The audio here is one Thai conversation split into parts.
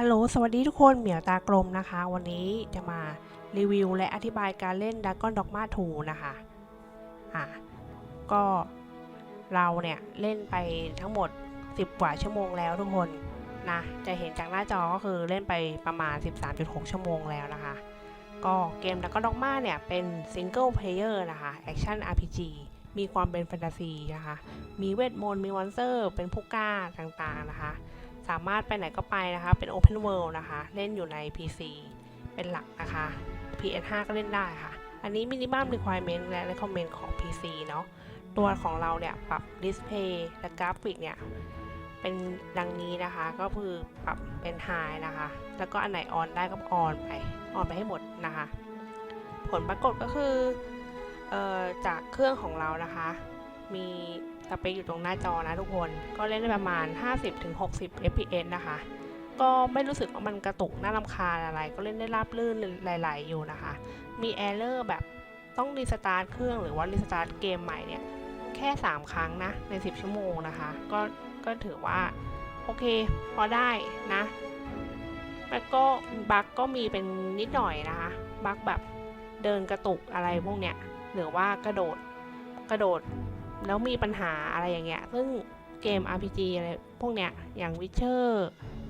ฮัลโหล สวัสดีทุกคน เหมียวตากลมนะคะ วันนี้จะมารีวิวและอธิบายการเล่น Dragon Dogma 2นะคะอะก็เราเนี่ยเล่นไปทั้งหมด 10 กว่าชั่วโมงแล้วทุกคนนะ จะเห็นจากหน้าจอก็คือเล่นไปประมาณ 13.6 ชั่วโมงแล้วนะคะ ก็เกม Dragon Dogma เนี่ยเป็น Single Player นะคะ Action RPG มีความเป็นแฟนตาซีนะคะ มีเวทมนต์ มีมอนเตอร์ เป็นผู้กล้าต่างๆนะคะ สามารถไปไหนก็ไปนะคะ เป็น Open World นะคะ เล่นอยู่ใน PC เป็นหลักนะคะ PS5 ก็เล่นได้ค่ะ อันนี้ Minimum Requirement และ Recommend ของ PC เนาะ ตัวของเราเนี่ยปรับ Display และกราฟิกเนี่ยเป็นดังนี้นะคะ ก็คือปรับเป็น High นะคะ แล้วก็อันไหนออนได้ก็ออนไป ออนไปให้หมดนะคะ ผลปรากฏก็คือ จากเครื่องของเรานะคะ มีสเปคอยู่ตรงหน้าจอนะทุกคน ก็เล่นได้ประมาณ 50-60 fps นะคะ ก็ไม่รู้สึกว่ามันกระตุกน่ารำคาญอะไร ก็เล่นได้ราบลื่นไหลๆอยู่นะคะ มีแอร์เลอร์แบบต้องรีสตาร์ทเครื่องหรือว่ารีสตาร์ทเกมใหม่เนี่ย แค่ 3 ครั้งนะ ใน 10 ชั่วโมงนะคะ ก็ก็ถือว่า โอเค พอได้นะ แล้วก็บั๊กก็มีเป็นนิดหน่อยนะคะ บั๊กแบบเดินกระตุกอะไรพวกเนี้ย หรือว่ากระโดดกระโดดแล้วมีปัญหาอะไรอย่างเงี้ย ซึ่งเกม RPG อะไรพวกเนี้ย อย่าง Witcher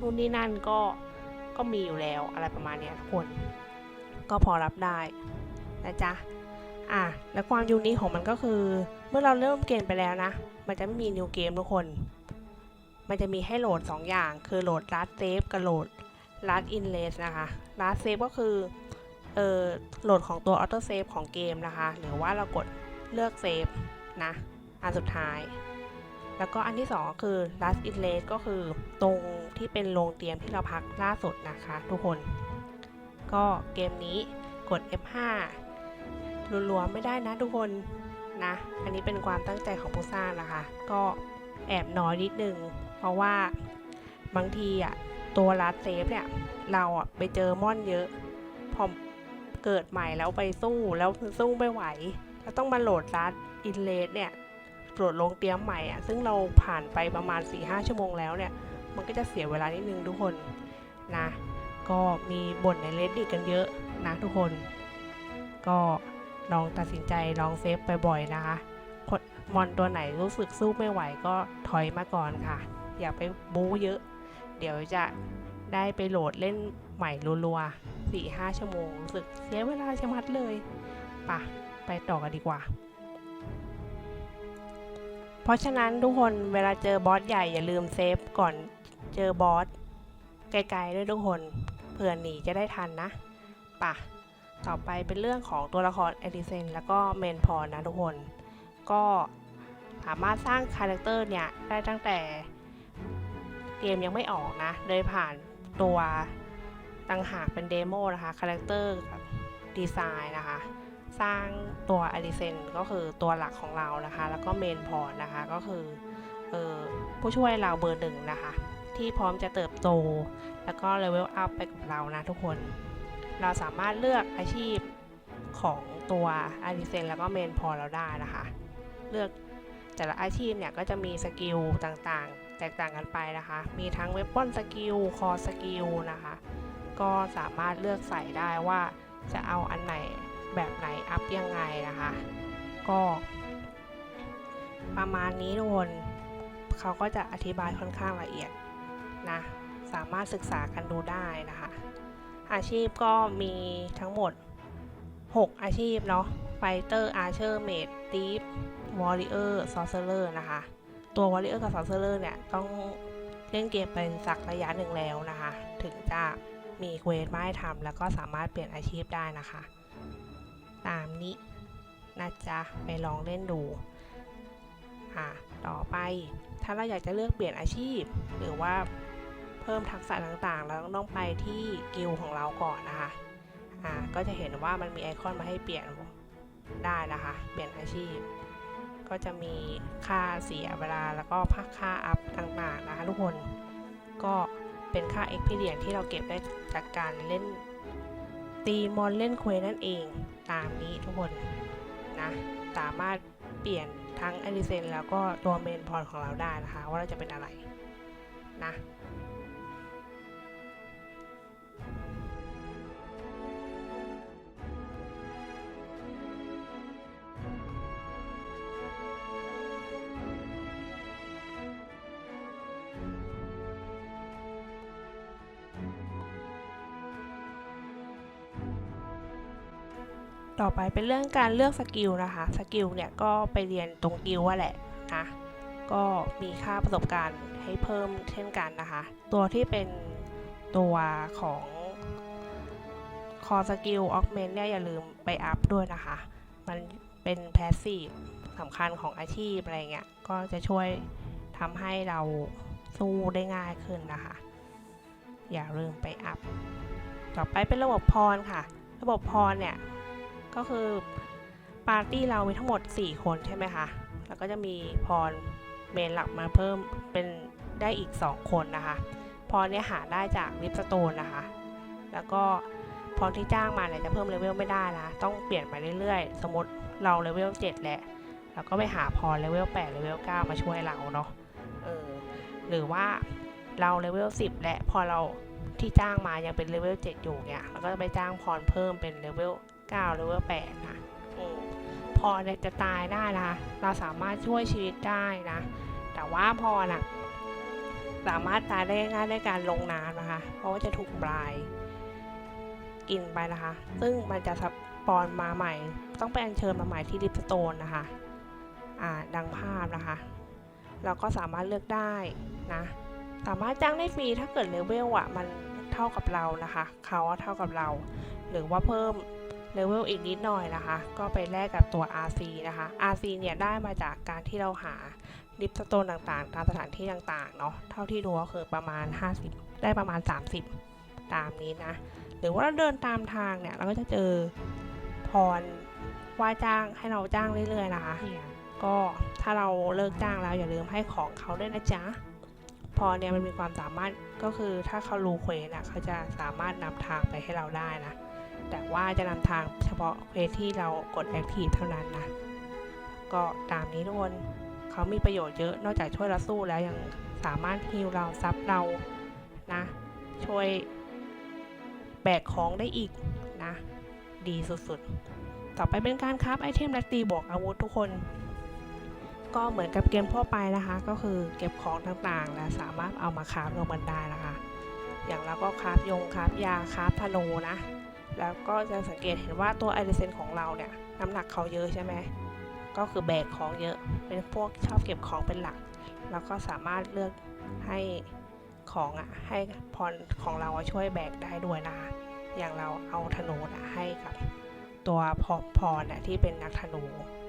นู่นนี่นั่นก็ก็มีอยู่แล้วอะไรประมาณเนี้ยทุกคน ก็พอรับได้นะจ๊ะ อะ แล้วความยูนิคของมันก็คือ เมื่อเราเริ่มเกมไปแล้วนะ มันจะไม่มีนิวเกมทุกคน มันจะมีให้โหลด 2 อย่าง คือโหลด last save กับโหลด last inless นะคะ last save ก็คือ เออโหลดของตัว auto save ของเกมนะคะ หรือว่าเรากดเลือกเซฟนะ อันสุดท้าย แล้วก็อันที่2ก็คือ last inlet ก็คือตรงที่เป็นโรงเตรียมที่เราพักล่าสุดนะคะ ทุกคน ก็เกมนี้กด F5 รัวๆไม่ได้นะทุกคนนะ อันนี้เป็นความตั้งใจของผู้สร้างนะคะ ก็แอบน้อยนิดนึง เพราะว่าบางทีอะตัวลัดเซฟเนี่ย เราอะไปเจอม่อนเยอะ พอ เกิดใหม่แล้วไปสู้แล้วสู้ไม่ไหวแล้วต้องมาโหลดลัดอินเลสเนี่ยโหลดลงเตรียมใหม่อะซึ่งเราผ่านไปประมาณ 4-5 ชั่วโมงแล้วเนี่ย มันก็จะเสียเวลานิดนึงทุกคนนะ ก็มีบ่นในเลดดิกันเยอะนะทุกคน ก็ลองตัดสินใจลองเซฟไปบ่อยนะคะมอนตัวไหนรู้สึกสู้ไม่ไหวก็ถอยมาก่อนค่ะ อย่าไปบู๊เยอะ เดี๋ยวจะได้ไปโหลดเล่น ใหม่รัวๆสี่ห้าชั่วโมงรู้สึกเสียเวลาชะมัดเลยป่ะไปต่อกันดีกว่า เพราะฉะนั้นทุกคนเวลาเจอบอสใหญ่อย่าลืมเซฟก่อนเจอบอสไกลๆด้วยทุกคนเผื่อหนีจะได้ทันนะป่ะต่อไปเป็นเรื่องของตัวละครเอดิเซนแล้วก็เมนพอนะทุกคน ก็สามารถสร้างคาแรคเตอร์เนี่ยได้ตั้งแต่เกมยังไม่ออกนะ โดยผ่านตัว ต่างหากเป็นเดโมนะคะคาแรคเตอร์กับดีไซน์นะคะ สร้างตัวอ l ิเซนก็คือตัวหลักของเรานะคะ แล้วก็เมนพอร์ตนะคะก็คือออผู้ช่วยเราเบอร์หนึ่งนะคะ ที่พร้อมจะเติบโต แล้วก็เลเวลอัพไปกับเรานะทุกคน เราสามารถเลือกอาชีพของตัวอาริเซนแล้วก็เมนพอเราได้นะคะ เลือกแต่ละอาชีพเนี่ยก็จะมีสกิลต่างๆ แตกต่างกันไปนะคะ มีทั้งเว p ปอนสกิลคอสกิลนะคะ ก็สามารถเลือกใส่ได้ว่าจะเอาอันไหนแบบไหนอัพยังไงนะคะ ก็ ประมาณนี้ทุกคนเขาก็จะอธิบายค่อนข้างละเอียดนะ สามารถศึกษากันดูได้นะคะ อาชีพก็มีทั้งหมด 6 อาชีพเนาะไฟเตอร์อาร์เชอร์เมดตีฟวอริเออร์ซอสเซอร์นะคะ ตัววอริเออร์กับซอสเซอร์เนี่ย ต้องเล่นเกมเป็นสักระยะหนึ่งแล้วนะคะ ถึงจะ มีเควสมาให้ทำแล้วก็สามารถเปลี่ยนอาชีพได้นะคะ ตามนี้นะจ๊ะไปลองเล่นดูอะต่อไปถ้าเราอยากจะเลือกเปลี่ยนอาชีพ หรือว่าเพิ่มทักษะต่างๆแล้วต้องไปที่กิลของเราก่อนนะคะอ่าก็จะเห็นว่ามันมีไอคอนมาให้เปลี่ยนได้นะคะ เปลี่ยนอาชีพ ก็จะมีค่าเสียเวลาแล้วก็พักค่าอัพต่างๆนะคะทุกคนก็ เป็นค่า experience ที่เราเก็บได้จากการเล่นตีมอนเล่นเควสนั่นเองตามนี้ทุกคนนะสามารถเปลี่ยนทั้งอลิเซนแล้วก็ตัวเมนพอร์ตของเราได้นะคะ ว่าเราจะเป็นอะไรนะ ต่อไปเป็นเรื่องการเลือกสกิลนะคะ สกิลเนี่ยก็ไปเรียนตรงกิลว่าแหละนะ ก็มีค่าประสบการณ์ให้เพิ่มเช่นกันนะคะ ตัวที่เป็นตัวของคอสกิลออกเมนเนี่ยอย่าลืมไปอัพด้วยนะคะ มันเป็นแพสซีฟสำคัญของอาชีพอะไรเงี้ย ก็จะช่วยทำให้เราสู้ได้ง่ายขึ้นนะคะ อย่าลืมไปอัพ ต่อไปเป็นระบบพรค่ะ ระบบพรเนี่ย ก็คือปาร์ตี้เรามีทั้งหมด 4 คนใช่ไหมคะ แล้วก็จะมีพรเมนหลักมาเพิ่มเป็นได้อีก 2 คนนะคะ พรเนี่ยหาได้จากลิปสโตนนะคะ แล้วก็พรที่จ้างมาเนี่ยจะเพิ่มเลเวลไม่ได้นะ ต้องเปลี่ยนไปเรื่อยๆ สมมติเราเลเวล7แหละแล้วก็ไปหาพรเลเวล8เลเวล9มาช่วยเราเนาะ เออ หรือว่าเราเลเวล10 และพอเราที่จ้างมายังเป็นเลเวล7อยู่เนี่ยเราก็จะไปจ้างพรเพิ่มเป็นเลเวล 9เลเวล8นะอืมพรเนี่ยจะตายได้นะคะเราสามารถช่วยชีวิตได้นะ แต่ว่าพรน่ะสามารถตายได้ง่ายๆด้วยการลงน้ำนะคะ เพราะว่าจะถูกปลายกินไปนะคะ ซึ่งมันจะสปอนมาใหม่ ต้องไปอัญเชิญมาใหม่ที่ลิปสโตนนะคะ อ่า ดังภาพนะคะ เราก็สามารถเลือกได้นะ สามารถจ้างได้ฟรีถ้าเกิดเลเวลอะ มันเท่ากับเรานะคะ เขาอะเท่ากับเรา หรือว่าเพิ่ม เลเวลอีกนิดหน่อยนะคะ ก็ไปแลกกับตัว RC นะคะ RC เนี่ยได้มาจากการที่เราหาลิปสโตนต่างๆ ตามสถานที่ต่างๆ เนาะ เท่าที่ดูก็คือประมาณ 50 ได้ประมาณ 30 ตามนี้นะ หรือว่าเราเดินตามทางเนี่ย เราก็จะเจอพรว่าจ้างให้เราจ้างเรื่อย ๆ นะคะ ก็ถ้าเราเลิกจ้างแล้วอย่าลืมให้ของเขาด้วยนะจ๊ะ พอเนี่ยมันมีความสามารถก็คือถ้าเขารู้เควสอะเขาจะสามารถนำทางไปให้เราได้นะ แต่ว่าจะนำทางเฉพาะเควสที่เรากดแอคทีฟเท่านั้นนะ ก็ตามนี้ทุกคนเขามีประโยชน์เยอะ นอกจากช่วยเราสู้แล้วยังสามารถฮิวเราซับเรานะ ช่วยแบกของได้อีกนะ ดีสุดๆ ต่อไปเป็นการคราฟไอเทมและตีบวกอาวุธทุกคน ก็เหมือนกับเกมทั่วไปนะคะ ก็คือเก็บของต่างๆ และสามารถเอามาคราฟรวมกันได้นะคะ อย่างเราก็คราฟยงคราฟยาคราฟธนูนะ แล้วก็จะสังเกตเห็นว่าตัวไอเดเซนของเราเนี่ยน้ำหนักเขาเยอะใช่ไหมก็คือแบกของเยอะ เป็นพวกชอบเก็บของเป็นหลัก แล้วก็สามารถเลือกให้ของอะให้พรของเราช่วยแบกได้ด้วยนะ อย่างเราเอาธนูนะให้กับตัวพอพรนะที่เป็นนักธนู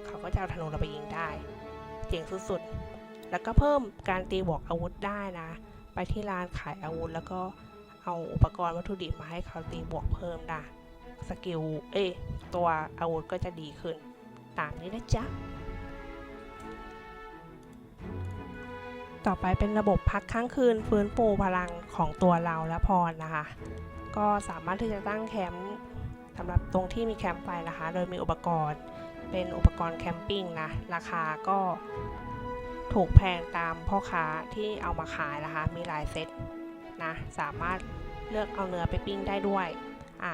เขาก็จะเอาธนูเราไปยิงได้เจ๋งสุดๆ แล้วก็เพิ่มการตีบวกอาวุธได้นะ ไปที่ร้านขายอาวุธแล้วก็เอาอุปกรณ์วัตถุดิบมาให้เขาตีบวกเพิ่มนะ สกิล เอตัวอาวุธก็จะดีขึ้น ตามนี้นะจ๊ะ ต่อไปเป็นระบบพักค้างคืนฟื้นฟูพลังของตัวเราและพรนะคะ ก็สามารถที่จะตั้งแคมป์สำหรับตรงที่มีแคมป์ไฟนะคะ โดยมีอุปกรณ์เป็นอุปกรณ์แคมปิ้งนะ ราคาก็ถูกแพงตามพ่อค้าที่เอามาขายนะคะ มีหลายเซตนะ สามารถเลือกเอาเนื้อไปปิ้งได้ด้วย อะ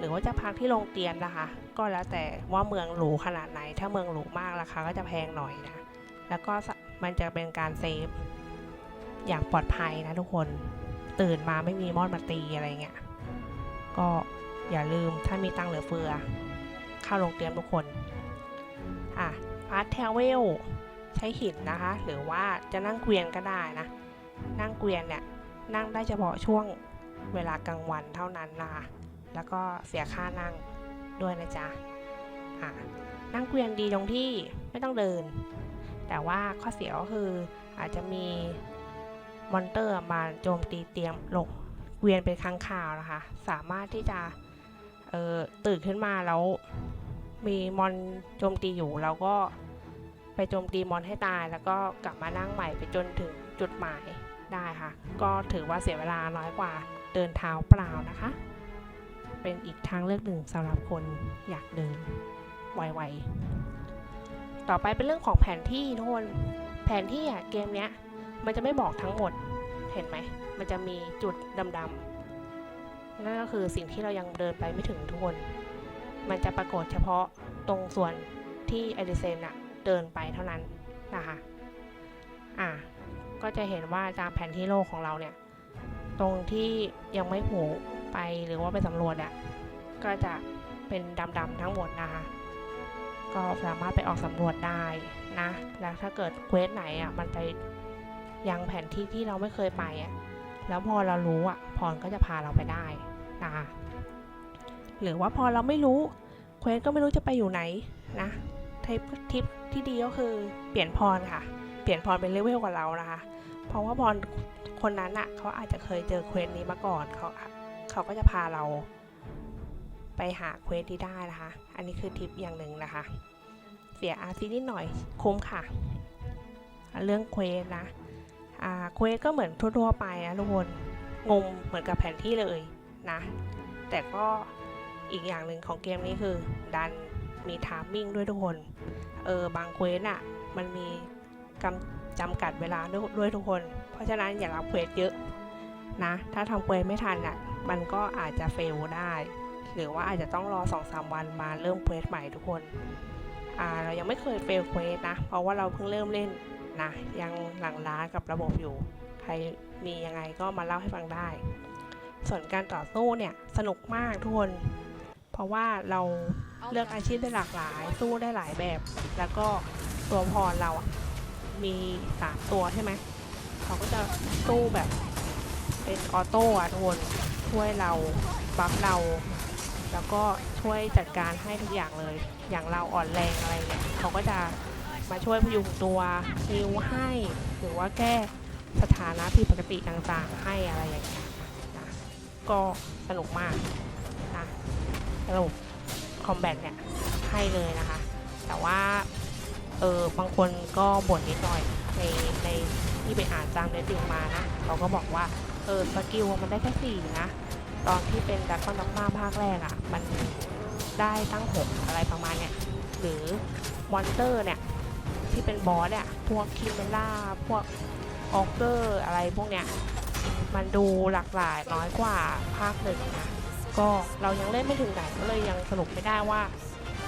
หรือว่าจะพักที่โรงเตียนนะคะ ก็แล้วแต่ว่าเมืองหรูขนาดไหน ถ้าเมืองหรูมากราคาก็จะแพงหน่อยนะ แล้วก็มันจะเป็นการเซฟอย่างปลอดภัยนะทุกคน ตื่นมาไม่มีมอดมาตีอะไรเงี้ย ก็อย่าลืมถ้ามีตังเหลือเฟือ เข้าโรงเรียนทุกคน อะพาร์ทเทเวลใช้หินนะคะ หรือว่าจะนั่งเกวียนก็ได้นะ นั่งเกวียนเนี่ยนั่งได้เฉพาะช่วงเวลากลางวันเท่านั้นนะคะ แล้วก็เสียค่านั่งด้วยนะจ๊ะะนั่งเกวียนดีตรงที่ไม่ต้องเดิน แต่ว่าข้อเสียก็คืออาจจะมีมอนเตอร์มาโจมตีเตียมลงเกวียนเป็นครั้งข่าวนะคะ สามารถที่จะตื่นขึ้นมาแล้วมีมอนโจมตีอยู่เราก็ไปโจมตีมอนให้ตาย แล้วก็กลับมานั่งใหม่ไปจนถึงจุดหมายได้ค่ะ ก็ถือว่าเสียเวลาน้อยกว่าเดินเท้าเปล่านะคะ เป็นอีกทางเลือกหนึ่งสำหรับคนอยากเดินไวๆ ต่อไปเป็นเรื่องของแผนที่ทุกคน แผนที่อะเกมเนี้ย มันจะไม่บอกทั้งหมด เห็นไหม มันจะมีจุดดำๆ นั่นก็คือสิ่งที่เรายังเดินไปไม่ถึงทุกคน มันจะปรากฏเฉพาะตรงส่วนที่เอดิเซนอะเดินไปเท่านั้นนะคะ อะ ก็จะเห็นว่าตามแผนที่โลกของเราเนี่ย ตรงที่ยังไม่ผล่ ไปหรือว่าไปสำรวจอะก็จะเป็นดำๆทั้งหมดนะคะ ก็สามารถไปออกสำรวจได้นะ แล้วถ้าเกิดเควสไหนอะมันไปยังแผนที่ที่เราไม่เคยไปอะแล้วพอเรารู้อะพรก็จะพาเราไปได้นะคะหรือว่าพอเราไม่รู้เควสก็ไม่รู้จะไปอยู่ไหนนะทิปทิปที่ดีก็คือเปลี่ยนพรค่ะ เปลี่ยนพรเป็นเลเวลกว่าเรานะคะ เพราะว่าพรคนนั้นอะเขาอาจจะเคยเจอเควสนี้มาก่อนเขา เขาก็จะพาเราไปหาเควสที่ได้นะคะ อันนี้คือทิปอย่างหนึ่งนะคะ เสียอาซีนิดหน่อยคุ้มค่ะ เรื่องเควสนะอ่าเควสก็เหมือนทั่วๆไปนะทุกคนงมเหมือนกับแผนที่เลยนะ แต่ก็อีกอย่างหนึ่งของเกมนี้คือ ดันมีทามมิ่งด้วยทุกคน เออบางเควสอะมันมีกำจำกัดเวลาด้วยด้วยทุกคน เพราะฉะนั้นอย่ารับเควสเยอะนะ ถ้าทำเควสไม่ทันอะ มันก็อาจจะเฟลได้ หรือว่าอาจจะต้องรอ 2-3 วันมาเริ่มเควสใหม่ทุกคนอ่าเรายังไม่เคยเฟลเควสนะ เพราะว่าเราเพิ่งเริ่มเล่นนะยังหลังล้ากับระบบอยู่ ใครมียังไงก็มาเล่าให้ฟังได้ ส่วนการต่อสู้เนี่ยสนุกมากทุกคน เพราะว่าเราเลือกอาชีพได้หลากหลาย สู้ได้หลายแบบ แล้วก็ตัวพรเราอะมีสามตัวใช่ไหมเขาก็จะสู้แบบเป็นออโต้อะทุกคน ช่วยเราบัฟเรา แล้วก็ช่วยจัดการให้ทุกอย่างเลย อย่างเราอ่อนแรงอะไรเนี่ยเขาก็จะมาช่วยพยุงตัวฮิวให้ หรือว่าแก้สถานะผิดปกติต่างๆ ให้อะไรอย่างเงี้ยนะก็สนุกมากนะสรุปคอมแบทเนี่ยให้เลยนะคะ แต่ว่าเออบางคนก็บ่นนิดหน่อยในในที่ไปอ่านตามเรตติ้งมานะเขาก็บอกว่า เออสกิลมันได้แค่สี่นะ ตอนที่เป็นดักคอนด็อกมาภาคแรกอะ่ะ มันได้ตั้งหกอะไรประมาณเนี้ย หรือมอนเตอร์เนี่ย ที่เป็นบอสเนี่ย พวกคิมเบล่า พวกออกเกอร์อะไรพวกเนี้ย มันดูหลากหลายน้อยกว่าภาคหนึ่งนะ ก็เรายังเล่นไม่ถึงไหนก็เลยยังสรุปไม่ได้ว่า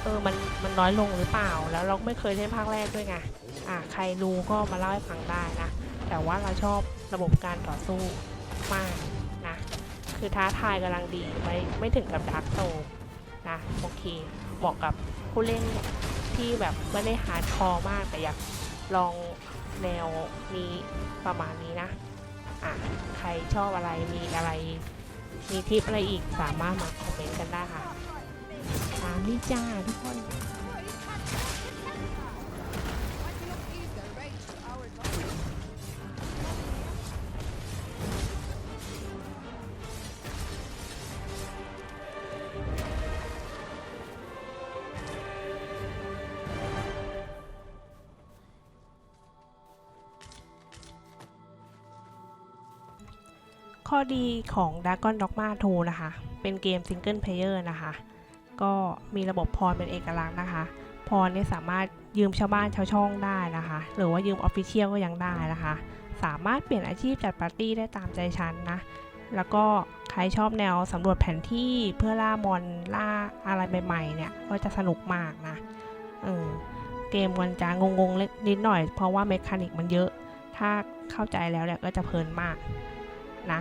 เออ มัน มันน้อยลงหรือเปล่า แล้วเราไม่เคยเล่นภาคแรกด้วยไง อ่า ใครรู้ก็มาเล่าให้ฟังได้นะ แต่ว่าเราชอบระบบการต่อสู้ มากนะ คือท้าทายกำลังดีไม่ไม่ถึงกับดาร์กโซนะโอเคเหมาะกับผู้เล่นที่แบบไม่ได้ฮาดคอมากแต่อยากลองแนวนี้ประมาณนี้นะ อะ ใครชอบอะไรมีอะไร มีทิปอะไรอีกสามารถมาคอมเมนต์กันได้ค่ะตามนี่จ้าทุกคน ข้อดีของ Dragon Dogma 2 นะคะ เป็นเกมซิงเกิลเพลเยอร์นะคะ ก็มีระบบพรเป็นเอกลักษณ์นะคะ พรเนี่ยสามารถยืมชาวบ้านชาวช่องได้นะคะ หรือว่ายืมออฟฟิเชียลก็ยังได้นะคะ สามารถเปลี่ยนอาชีพจัดปาร์ตี้ได้ตามใจฉันนะ แล้วก็ใครชอบแนวสำรวจแผนที่เพื่อล่ามอนล่าอะไรใหม่ๆเนี่ย ก็จะสนุกมากนะเออเกมมันจะงงๆเล็กนิดหน่อยเพราะว่าเมคานิกมันเยอะ ถ้าเข้าใจแล้วเนี่ยก็จะเพลินมาก นะ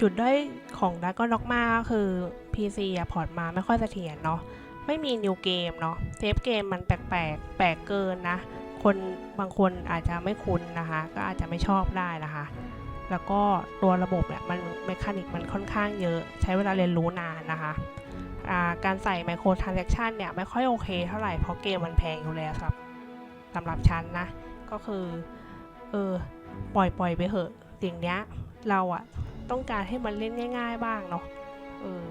จุดด้อยของ Dragon Dogma ก็คือ PC อะพอร์ตมาไม่ค่อยเสถียรเนาะไม่มี New Game เนาะเซฟเกมมันแปลกๆแปลกเกินนะ คนบางคนอาจจะไม่คุ้นนะคะ ก็อาจจะไม่ชอบได้นะคะ แล้วก็ตัวระบบเนี่ยมันเมคานิกมันค่อนข้างเยอะใช้เวลาเรียนรู้นานนะคะาการใส่ไมโครทราน s คชันเนี่ยไม่ค่อยโอเคเท่าไหร่เพราะเกมมันแพงอยู่แล้วครับสำหรับฉันนะ ก็คือ เออ ปล่อยปล่อยไปเหอะสิ่งเนี้ย เราอะต้องการให้มันเล่นง่าย ๆ บ้างเนาะเออ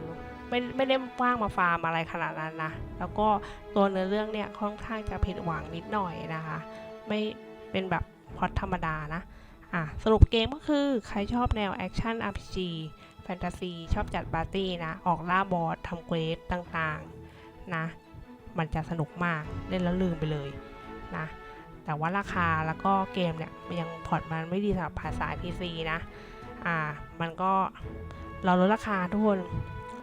ไม่ไม่ได้ว่างมาฟาร์มอะไรขนาดนั้นนะ แล้วก็ตัวเนื้อเรื่องเนี่ยค่อนข้างจะผิดหวังนิดหน่อยนะคะ ไม่เป็นแบบพอตธรรมดานะ อะ สรุปเกมก็คือ ใครชอบแนวแอคชั่น RPG แฟนตาซี ชอบจัดปาร์ตี้นะ ออกล่าบอสทำเควสต่างๆ นะ มันจะสนุกมาก เล่นแล้วลืมไปเลยนะ แต่ว่าราคาแล้วก็เกมเนี่ยมันยังพอร์ตมันไม่ดีสำหรับภาษา PC นะ อ่า มันก็เราลดราคาทุกคน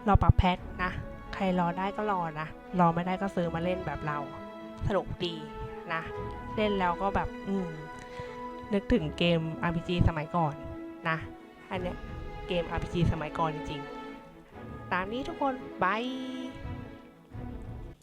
รอปรับแพทนะ ใครรอได้ก็รอนะ รอไม่ได้ก็ซื้อมาเล่นแบบเรา สนุกดีนะ เล่นแล้วก็แบบอืมนึกถึงเกม RPG สมัยก่อนนะ อันเนี้ยเกม RPG สมัยก่อนจริงๆ ตามนี้ทุกคนบาย